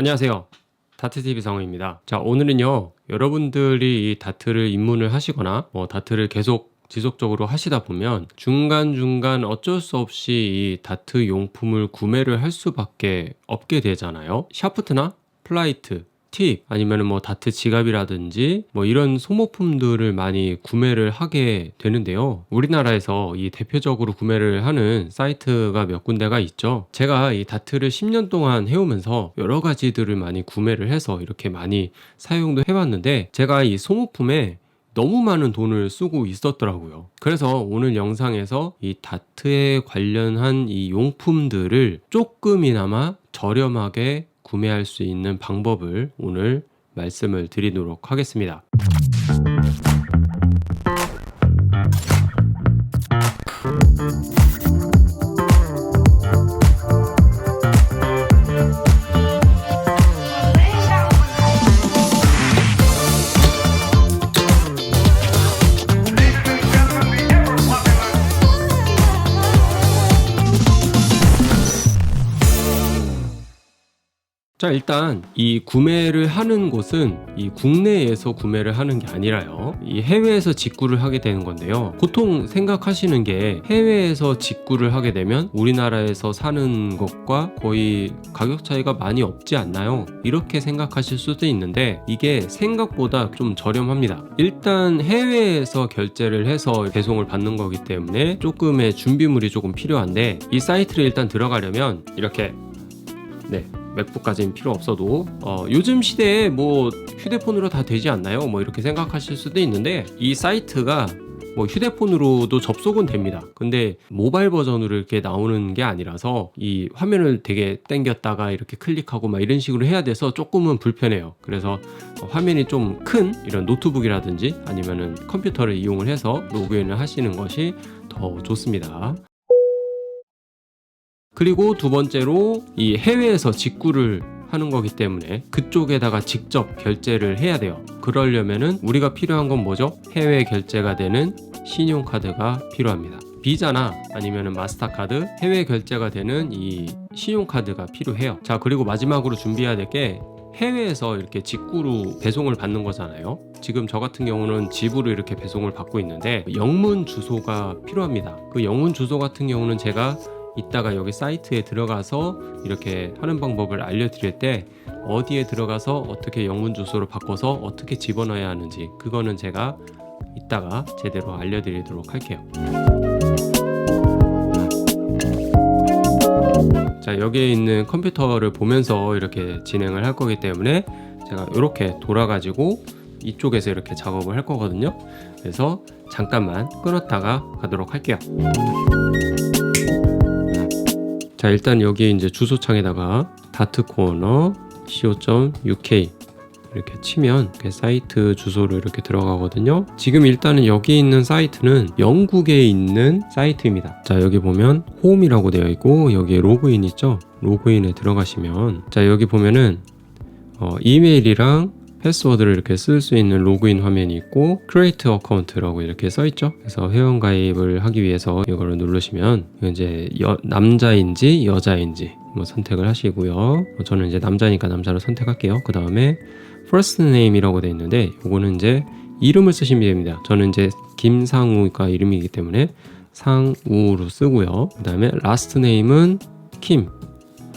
안녕하세요. 다트TV 성우입니다. 자, 오늘은요, 여러분들이 이 다트를 입문을 하시거나, 뭐, 다트를 계속 지속적으로 하시다 보면, 중간중간 어쩔 수 없이 이 다트 용품을 구매를 할 수밖에 없게 되잖아요. 샤프트나 플라이트, 팁 아니면 뭐 다트 지갑이라든지 뭐 이런 소모품들을 많이 구매를 하게 되는데요. 우리나라에서 이 대표적으로 구매를 하는 사이트가 몇 군데가 있죠. 제가 이 다트를 10년 동안 해오면서 여러 가지들을 많이 구매를 해서 이렇게 많이 사용도 해왔는데 제가 이 소모품에 너무 많은 돈을 쓰고 있었더라고요. 그래서 오늘 영상에서 이 다트에 관련한 이 용품들을 조금이나마 저렴하게 구매할 수 있는 방법을 오늘 말씀을 드리도록 하겠습니다. 자, 일단 이 구매를 하는 곳은 이 국내에서 구매를 하는 게 아니라요. 이 해외에서 직구를 하게 되는 건데요. 보통 생각하시는 게 해외에서 직구를 하게 되면 우리나라에서 사는 것과 거의 가격 차이가 많이 없지 않나요? 이렇게 생각하실 수도 있는데 이게 생각보다 좀 저렴합니다. 일단 해외에서 결제를 해서 배송을 받는 거기 때문에 조금의 준비물이 조금 필요한데 이 사이트를 일단 들어가려면 이렇게 네, 맥북까지는 필요 없어도 어, 요즘 시대에 뭐 휴대폰으로 다 되지 않나요? 뭐 이렇게 생각하실 수도 있는데 이 사이트가 뭐 휴대폰으로도 접속은 됩니다. 근데 모바일 버전으로 이렇게 나오는 게 아니라서 이 화면을 되게 당겼다가 이렇게 클릭하고 막 이런 식으로 해야 돼서 조금은 불편해요. 그래서 화면이 좀 큰 이런 노트북이라든지 아니면은 컴퓨터를 이용을 해서 로그인을 하시는 것이 더 좋습니다. 그리고 두 번째로 이 해외에서 직구를 하는 거기 때문에 그쪽에다가 직접 결제를 해야 돼요. 그러려면은 우리가 필요한 건 뭐죠? 해외 결제가 되는 신용카드가 필요합니다. 비자나 아니면 마스터카드 해외 결제가 되는 이 신용카드가 필요해요. 자, 그리고 마지막으로 준비해야 될 게 해외에서 이렇게 직구로 배송을 받는 거잖아요. 지금 저 같은 경우는 집으로 이렇게 배송을 받고 있는데 영문 주소가 필요합니다. 그 영문 주소 같은 경우는 제가 이따가 여기 사이트에 들어가서 이렇게 하는 방법을 알려드릴 때 어디에 들어가서 어떻게 영문 주소로 바꿔서 어떻게 집어넣어야 하는지 그거는 제가 이따가 제대로 알려드리도록 할게요. 자 여기에 있는 컴퓨터를 보면서 이렇게 진행을 할 거기 때문에 제가 이렇게 돌아가지고 이쪽에서 이렇게 작업을 할 거거든요. 그래서 잠깐만 끊었다가 가도록 할게요. 자 일단 여기 이제 주소창에다가 다트 코너 co.uk 이렇게 치면 사이트 주소로 이렇게 들어가거든요. 지금 일단은 여기 있는 사이트는 영국에 있는 사이트입니다. 자 여기 보면 홈이라고 되어 있고 여기에 로그인 있죠. 로그인에 들어가시면 자 여기 보면은 어, 이메일이랑 패스워드를 이렇게 쓸 수 있는 로그인 화면이 있고 크리에이트 어카운트라고 이렇게 써 있죠. 그래서 회원 가입을 하기 위해서 이거를 누르시면 이제 여, 남자인지 여자인지 뭐 선택을 하시고요. 뭐 저는 이제 남자니까 남자를 선택할게요. 그 다음에 first name이라고 되어 있는데 이거는 이제 이름을 쓰시면 됩니다. 저는 이제 김상우가 이름이기 때문에 상우로 쓰고요. 그 다음에 last name은 킴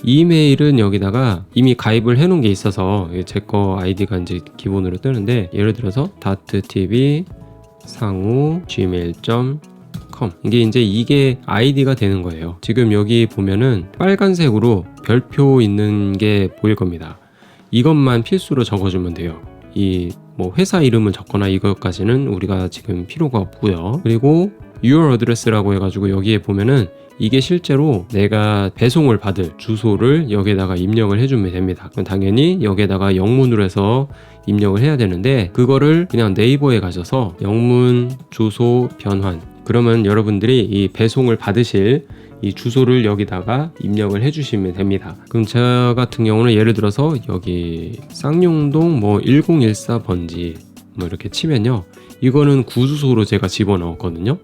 이메일은 여기다가 이미 가입을 해놓은 게 있어서 제 거 아이디가 이제 기본으로 뜨는데 예를 들어서 다트TV 상우 gmail.com 이게 이제 이게 아이디가 되는 거예요. 지금 여기 보면은 빨간색으로 별표 있는 게 보일 겁니다. 이것만 필수로 적어주면 돼요. 이 뭐 회사 이름을 적거나 이것까지는 우리가 지금 필요가 없고요. 그리고 your address라고 해가지고 여기에 보면은 이게 실제로 내가 배송을 받을 주소를 여기에다가 입력을 해주면 됩니다. 그럼 당연히 여기에다가 영문으로 해서 입력을 해야 되는데 그거를 그냥 네이버에 가셔서 영문 주소 변환 그러면 여러분들이 이 배송을 받으실 이 주소를 여기다가 입력을 해주시면 됩니다. 그럼 저 같은 경우는 예를 들어서 여기 쌍용동 뭐 1014번지 뭐 이렇게 치면요. 이거는 구주소로 제가 집어넣었거든요.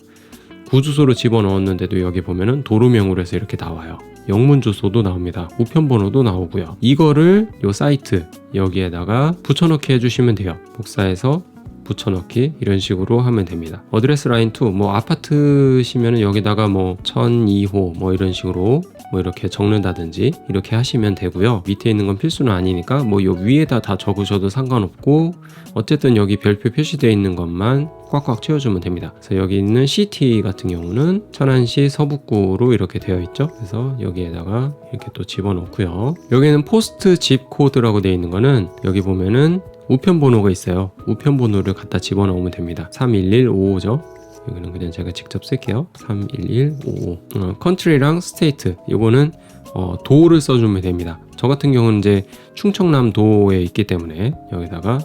구주소로 집어넣었는데도 여기 보면은 도로명으로 해서 이렇게 나와요. 영문 주소도 나옵니다. 우편번호도 나오고요. 이거를 요 사이트 여기에다가 붙여넣기 해주시면 돼요. 복사해서 붙여넣기 이런 식으로 하면 됩니다. 어드레스 라인 2, 뭐 아파트시면은 여기다가 뭐 1002호 뭐 이런 식으로 뭐 이렇게 적는다든지 이렇게 하시면 되고요. 밑에 있는 건 필수는 아니니까 뭐 요 위에다 다 적으셔도 상관없고 어쨌든 여기 별표 표시되어 있는 것만 꽉꽉 채워주면 됩니다. 그래서 여기 있는 CT 같은 경우는 천안시 서북구로 이렇게 되어 있죠. 그래서 여기에다가 이렇게 또 집어넣고요. 여기는 포스트 집 코드라고 되어 있는 거는 여기 보면은 우편 번호가 있어요. 우편 번호를 갖다 집어넣으면 됩니다. 31155죠. 여기는 그냥 제가 직접 쓸게요. 31155. 어, 컨트리랑 스테이트. 이거는 어, 도를 써주면 됩니다. 저 같은 경우는 이제 충청남도에 있기 때문에 여기다가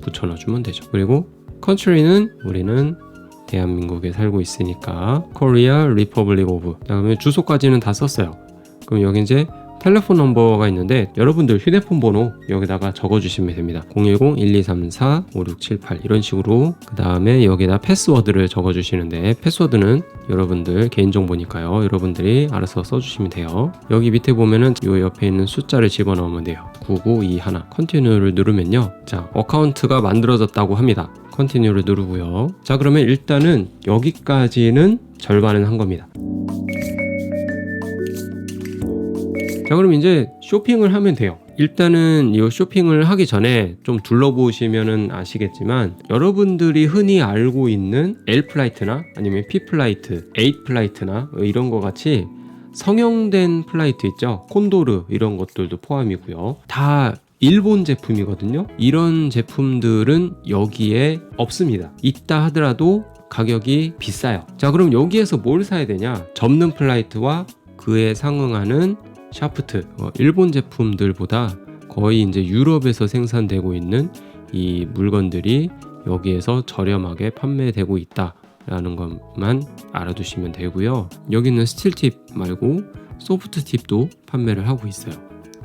붙여 넣어주면 되죠. 그리고 컨트리는 우리는 대한민국에 살고 있으니까 Korea Republic of. 그다음에 주소까지는 다 썼어요. 그럼 여기 이제 텔레폰 넘버가 있는데 여러분들 휴대폰 번호 여기다가 적어주시면 됩니다. 010-1234-5678 이런 식으로 그 다음에 여기다 패스워드를 적어주시는데 패스워드는 여러분들 개인정보니까요. 여러분들이 알아서 써주시면 돼요. 여기 밑에 보면은 요 옆에 있는 숫자를 집어넣으면 돼요. 9921 컨티뉴를 누르면요. 자 어카운트가 만들어졌다고 합니다. 컨티뉴를 누르고요. 자 그러면 일단은 여기까지는 절반은 한 겁니다. 자 그럼 이제 쇼핑을 하면 돼요. 일단은 이 쇼핑을 하기 전에 좀 둘러보시면은 아시겠지만 여러분들이 흔히 알고 있는 L 플라이트나 아니면 P 플라이트, 8 플라이트나 이런 거 같이 성형된 플라이트 있죠? 콘도르 이런 것들도 포함이고요. 다 일본 제품이거든요. 이런 제품들은 여기에 없습니다. 있다 하더라도 가격이 비싸요. 자 그럼 여기에서 뭘 사야 되냐? 접는 플라이트와 그에 상응하는 샤프트 어, 일본 제품들보다 거의 이제 유럽에서 생산되고 있는 이 물건들이 여기에서 저렴하게 판매되고 있다라는 것만 알아두시면 되고요. 여기는 스틸 팁 말고 소프트 팁도 판매를 하고 있어요.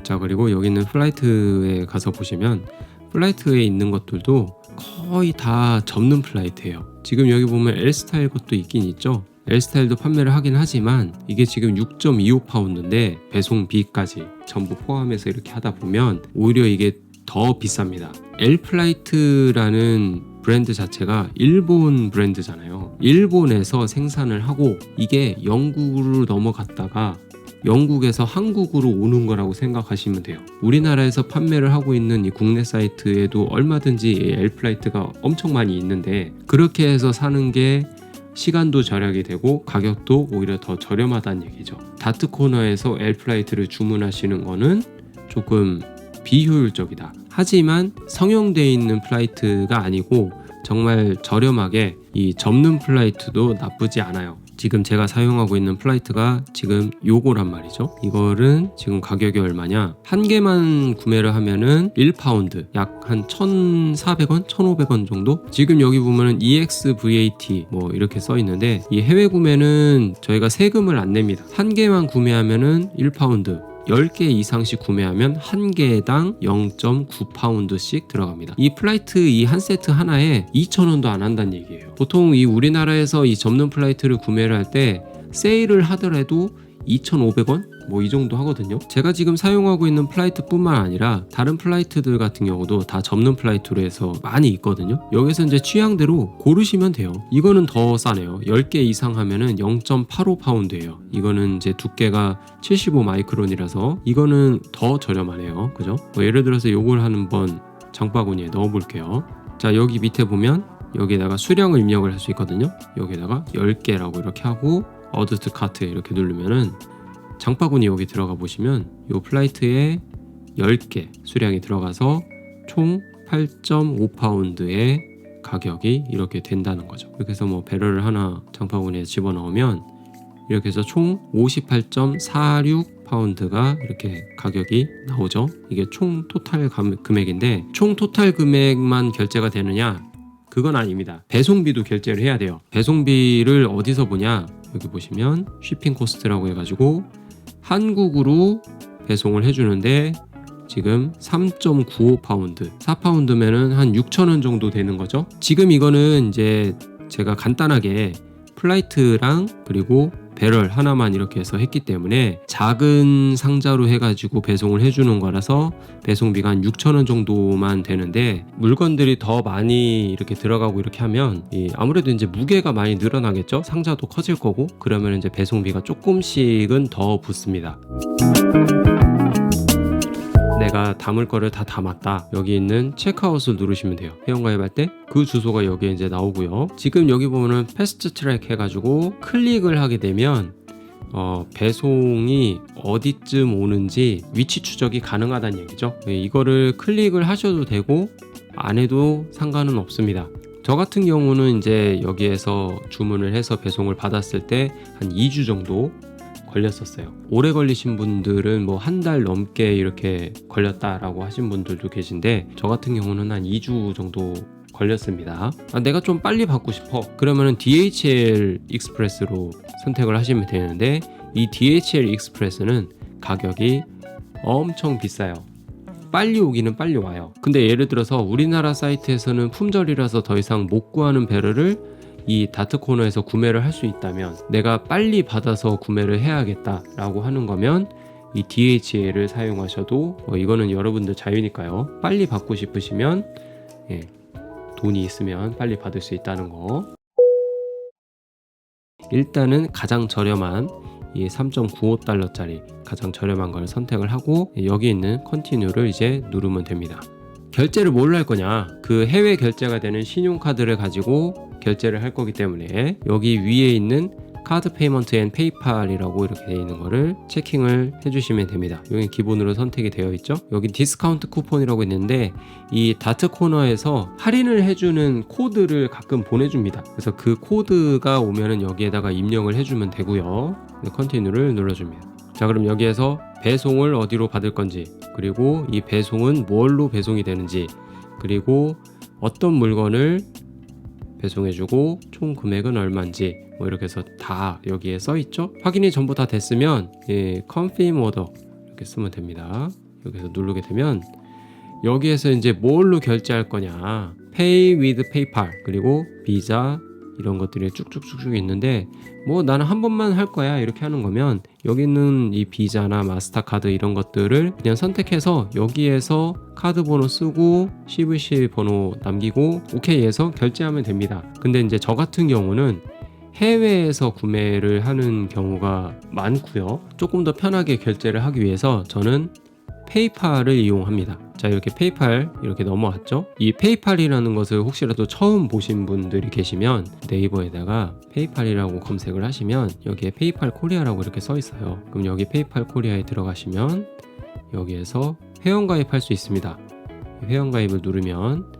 자 그리고 여기 있는 플라이트에 가서 보시면 플라이트에 있는 것들도 거의 다 접는 플라이트예요. 지금 여기 보면 L 스타일 것도 있긴 있죠. L 스타일도 판매를 하긴 하지만 이게 지금 6.25파운드인데 배송비까지 전부 포함해서 이렇게 하다 보면 오히려 이게 더 비쌉니다. L 플라이트라는 브랜드 자체가 일본 브랜드잖아요. 일본에서 생산을 하고 이게 영국으로 넘어갔다가 영국에서 한국으로 오는 거라고 생각하시면 돼요. 우리나라에서 판매를 하고 있는 이 국내 사이트에도 얼마든지 L 플라이트가 엄청 많이 있는데 그렇게 해서 사는 게 시간도 절약이 되고 가격도 오히려 더 저렴하다는 얘기죠. 다트 코너에서 엘플라이트를 주문하시는 거는 조금 비효율적이다. 하지만 성형되어 있는 플라이트가 아니고 정말 저렴하게 이 접는 플라이트도 나쁘지 않아요. 지금 제가 사용하고 있는 플라이트가 지금 요거란 말이죠. 이거는 지금 가격이 얼마냐? 한 개만 구매를 하면은 1파운드 약 한 1,400원, 1,500원 정도? 지금 여기 보면은 EXVAT 뭐 이렇게 써 있는데 이 해외 구매는 저희가 세금을 안 냅니다. 한 개만 구매하면은 1파운드 10개 이상씩 구매하면 한 개당 0.9파운드씩 들어갑니다. 이 플라이트 이 한 세트 하나에 2,000원도 안 한다는 얘기예요. 보통 이 우리나라에서 이 접는 플라이트를 구매를 할 때 세일을 하더라도 2,500원? 뭐 이 정도 하거든요. 제가 지금 사용하고 있는 플라이트뿐만 아니라 다른 플라이트들 같은 경우도 다 접는 플라이트로 해서 많이 있거든요. 여기서 이제 취향대로 고르시면 돼요. 이거는 더 싸네요. 10개 이상 하면은 0.85 파운드예요. 이거는 이제 두께가 75 마이크론이라서 이거는 더 저렴하네요. 그죠? 뭐 예를 들어서 요걸 한번 장바구니에 넣어 볼게요. 자, 여기 밑에 보면 여기다가 수량을 입력을 할 수 있거든요. 여기다가 10개라고 이렇게 하고 어드트 카트 이렇게 누르면은 장바구니 여기 들어가 보시면 이 플라이트에 10개 수량이 들어가서 총 8.5파운드의 가격이 이렇게 된다는 거죠. 이렇게 해서 뭐 배럴을 하나 장바구니에 집어넣으면 이렇게 해서 총 58.46 파운드가 이렇게 가격이 나오죠. 이게 총 토탈 금액인데 총 토탈 금액만 결제가 되느냐? 그건 아닙니다. 배송비도 결제를 해야 돼요. 배송비를 어디서 보냐? 여기 보시면 쉬핑 코스트라고 해가지고 한국으로 배송을 해주는데 지금 3.95파운드. 4파운드면은 한 6천원 정도 되는 거죠? 지금 이거는 이제 제가 간단하게 플라이트랑 그리고 배럴 하나만 이렇게 해서 했기 때문에 작은 상자로 해가지고 배송을 해주는 거라서 배송비가 한 6,000원 정도만 되는데 물건들이 더 많이 이렇게 들어가고 이렇게 하면 이 아무래도 이제 무게가 많이 늘어나겠죠 상자도 커질 거고 그러면 이제 배송비가 조금씩은 더 붙습니다. 내가 담을 거를 다 담았다. 여기 있는 체크아웃을 누르시면 돼요. 회원가입할 때 그 주소가 여기에 이제 나오고요. 지금 여기 보면은 패스트 트랙 해가지고 클릭을 하게 되면 어, 배송이 어디쯤 오는지 위치 추적이 가능하다는 얘기죠. 네, 이거를 클릭을 하셔도 되고 안 해도 상관은 없습니다. 저 같은 경우는 이제 여기에서 주문을 해서 배송을 받았을 때 한 2주 정도 걸렸었어요. 오래 걸리신 분들은 뭐 한 달 넘게 이렇게 걸렸다라고 하신 분들도 계신데 저 같은 경우는 한 2주 정도 걸렸습니다. 아, 내가 좀 빨리 받고 싶어. 그러면은 DHL 익스프레스로 선택을 하시면 되는데 이 DHL 익스프레스는 가격이 엄청 비싸요. 빨리 오기는 빨리 와요. 근데 예를 들어서 우리나라 사이트에서는 품절이라서 더 이상 못 구하는 배럴을 이 다트 코너에서 구매를 할 수 있다면 내가 빨리 받아서 구매를 해야겠다라고 하는 거면 이 DHL을 사용하셔도 뭐 이거는 여러분들 자유니까요. 빨리 받고 싶으시면 예, 돈이 있으면 빨리 받을 수 있다는 거. 일단은 가장 저렴한 이 3.95달러짜리 가장 저렴한 걸 선택을 하고 여기 있는 컨티뉴를 이제 누르면 됩니다. 결제를 뭘로 할 거냐? 그 해외 결제가 되는 신용카드를 가지고 결제를 할 거기 때문에 여기 위에 있는 카드 페이먼트 앤 페이팔이라고 이렇게 되어 있는 거를 체킹을 해주시면 됩니다. 여기 기본으로 선택이 되어 있죠. 여기 디스카운트 쿠폰이라고 있는데 이 다트 코너에서 할인을 해주는 코드를 가끔 보내줍니다. 그래서 그 코드가 오면은 여기에다가 입력을 해주면 되고요. 네, 컨티뉴를 눌러줍니다. 자 그럼 여기에서 배송을 어디로 받을 건지 그리고 이 배송은 뭘로 배송이 되는지 그리고 어떤 물건을 배송해주고 총 금액은 얼마인지 뭐 이렇게 해서 다 여기에 써 있죠? 확인이 전부 다 됐으면 예, confirm order 이렇게 쓰면 됩니다. 여기서 누르게 되면 여기에서 이제 뭘로 결제할 거냐? pay with paypal 그리고 비자 이런 것들이 쭉쭉쭉쭉 있는데 뭐 나는 한 번만 할 거야 이렇게 하는 거면 여기 있는 이 비자나 마스터카드 이런 것들을 그냥 선택해서 여기에서 카드 번호 쓰고 CVC 번호 남기고 오케이 해서 결제하면 됩니다 근데 이제 저 같은 경우는 해외에서 구매를 하는 경우가 많고요 조금 더 편하게 결제를 하기 위해서 저는 페이팔을 이용합니다. 자, 이렇게 페이팔 이렇게 넘어왔죠? 이 페이팔이라는 것을 혹시라도 처음 보신 분들이 계시면 네이버에다가 페이팔이라고 검색을 하시면 여기에 페이팔 코리아라고 이렇게 써 있어요. 그럼 여기 페이팔 코리아에 들어가시면 여기에서 회원가입할 수 있습니다. 회원가입을 누르면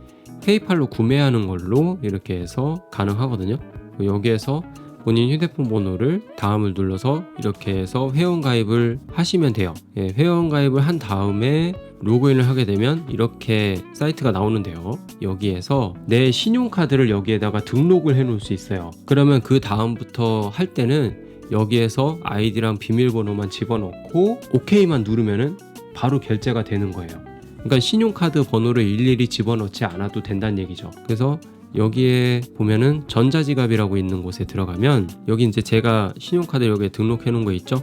페이팔로 구매하는 걸로 이렇게 해서 가능하거든요. 여기에서 본인 휴대폰 번호를 다음을 눌러서 이렇게 해서 회원 가입을 하시면 돼요. 예, 회원 가입을 한 다음에 로그인을 하게 되면 이렇게 사이트가 나오는데요. 여기에서 내 신용카드를 여기에다가 등록을 해 놓을 수 있어요. 그러면 그 다음부터 할 때는 여기에서 아이디랑 비밀번호만 집어넣고 OK만 누르면은 바로 결제가 되는 거예요. 그러니까 신용카드 번호를 일일이 집어넣지 않아도 된다는 얘기죠. 그래서 여기에 보면은 전자지갑이라고 있는 곳에 들어가면 여기 이제 제가 신용카드 여기에 등록해 놓은 거 있죠?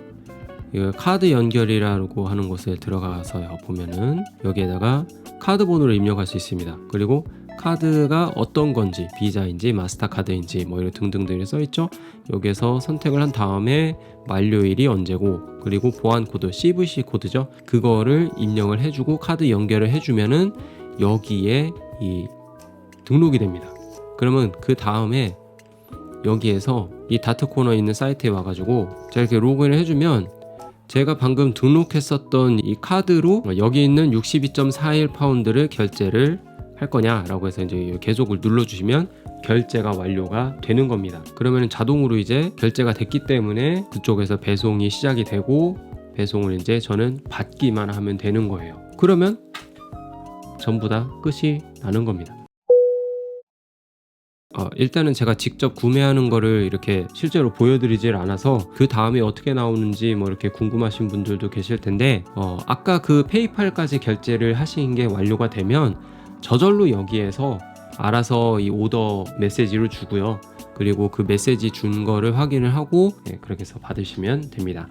카드 연결이라고 하는 곳에 들어가서요 보면은 여기에다가 카드 번호를 입력할 수 있습니다. 그리고 카드가 어떤 건지 비자인지 마스터카드인지 뭐 이런 등등등이 써 있죠. 여기에서 선택을 한 다음에 만료일이 언제고 그리고 보안 코드 CVC 코드죠. 그거를 입력을 해주고 카드 연결을 해주면은 여기에 이 등록이 됩니다. 그러면 그 다음에 여기에서 이 다트 코너에 있는 사이트에 와가지고 제가 이렇게 로그인을 해주면 제가 방금 등록했었던 이 카드로 여기 있는 62.41 파운드를 결제를 할 거냐라고 해서 이제 계속을 눌러주시면 결제가 완료가 되는 겁니다. 그러면 자동으로 이제 결제가 됐기 때문에 그쪽에서 배송이 시작이 되고 배송을 이제 저는 받기만 하면 되는 거예요. 그러면 전부 다 끝이 나는 겁니다. 어, 일단은 제가 직접 구매하는 거를 이렇게 실제로 보여드리질 않아서 그 다음에 어떻게 나오는지 뭐 이렇게 궁금하신 분들도 계실 텐데 어, 아까 그 페이팔까지 결제를 하신 게 완료가 되면 저절로 여기에서 알아서 이 오더 메시지를 주고요. 그 그리고 그 메시지 준 거를 확인을 하고 네, 그렇게 해서 받으시면 됩니다.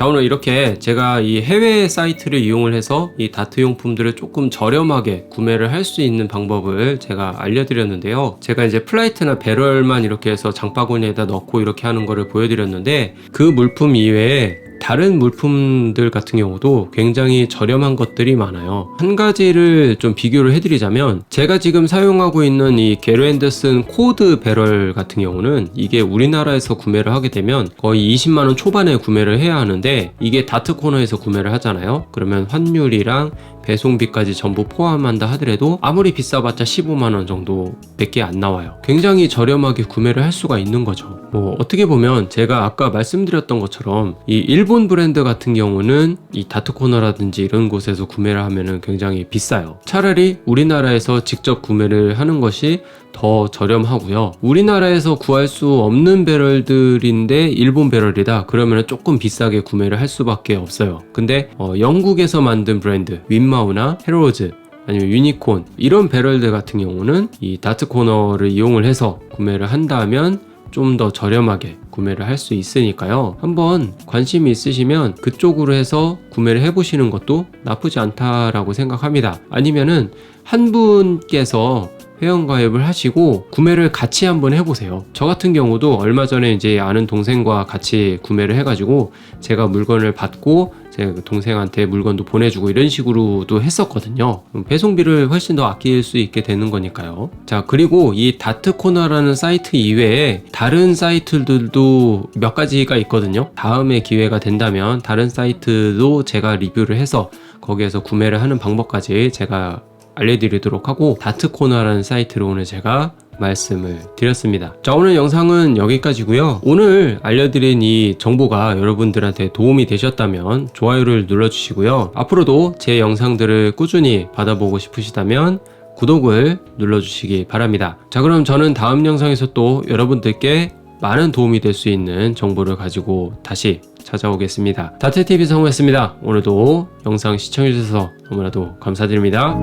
자 오늘 이렇게 제가 이 해외 사이트를 이용을 해서 이 다트 용품들을 조금 저렴하게 구매를 할 수 있는 방법을 제가 알려드렸는데요. 제가 이제 플라이트나 배럴만 이렇게 해서 장바구니에다 넣고 이렇게 하는 거를 보여드렸는데 그 물품 이외에 다른 물품들 같은 경우도 굉장히 저렴한 것들이 많아요. 한 가지를 좀 비교를 해드리자면 제가 지금 사용하고 있는 이 게로 앤더슨 코드 배럴 같은 경우는 이게 우리나라에서 구매를 하게 되면 거의 20만 원 초반에 구매를 해야 하는데 이게 다트 코너에서 구매를 하잖아요. 그러면 환율이랑 배송비까지 전부 포함한다 하더라도 아무리 비싸봤자 15만 원 정도 밖에 안 나와요. 굉장히 저렴하게 구매를 할 수가 있는 거죠. 뭐 어떻게 보면 제가 아까 말씀드렸던 것처럼 이 일본 브랜드 같은 경우는 이 다트 코너라든지 이런 곳에서 구매를 하면은 굉장히 비싸요. 차라리 우리나라에서 직접 구매를 하는 것이 더 저렴하고요. 우리나라에서 구할 수 없는 배럴들인데 일본 배럴이다. 그러면 조금 비싸게 구매를 할 수밖에 없어요. 근데 어, 영국에서 만든 브랜드 윈마우나 헤로즈 아니면 유니콘 이런 배럴들 같은 경우는 이 다트 코너를 이용을 해서 구매를 한다면 좀 더 저렴하게 구매를 할 수 있으니까요. 한번 관심이 있으시면 그쪽으로 해서 구매를 해보시는 것도 나쁘지 않다라고 생각합니다. 아니면은 한 분께서 회원 가입을 하시고 구매를 같이 한번 해보세요. 저 같은 경우도 얼마 전에 이제 아는 동생과 같이 구매를 해가지고 제가 물건을 받고 제 동생한테 물건도 보내주고 이런 식으로도 했었거든요. 배송비를 훨씬 더 아낄 수 있게 되는 거니까요. 자, 그리고 이 다트 코너라는 사이트 이외에 다른 사이트들도 몇 가지가 있거든요. 다음에 기회가 된다면 다른 사이트도 제가 리뷰를 해서 거기에서 구매를 하는 방법까지 제가 알려드리도록 하고 다트 코너라는 사이트로 오늘 제가 말씀을 드렸습니다. 자, 오늘 영상은 여기까지고요. 오늘 알려드린 이 정보가 여러분들한테 도움이 되셨다면 좋아요를 눌러주시고요. 앞으로도 제 영상들을 꾸준히 받아보고 싶으시다면 구독을 눌러주시기 바랍니다. 자, 그럼 저는 다음 영상에서 또 여러분들께 많은 도움이 될 수 있는 정보를 가지고 다시 찾아오겠습니다. 다트TV 성우였습니다. 오늘도 영상 시청해주셔서 너무나도 감사드립니다.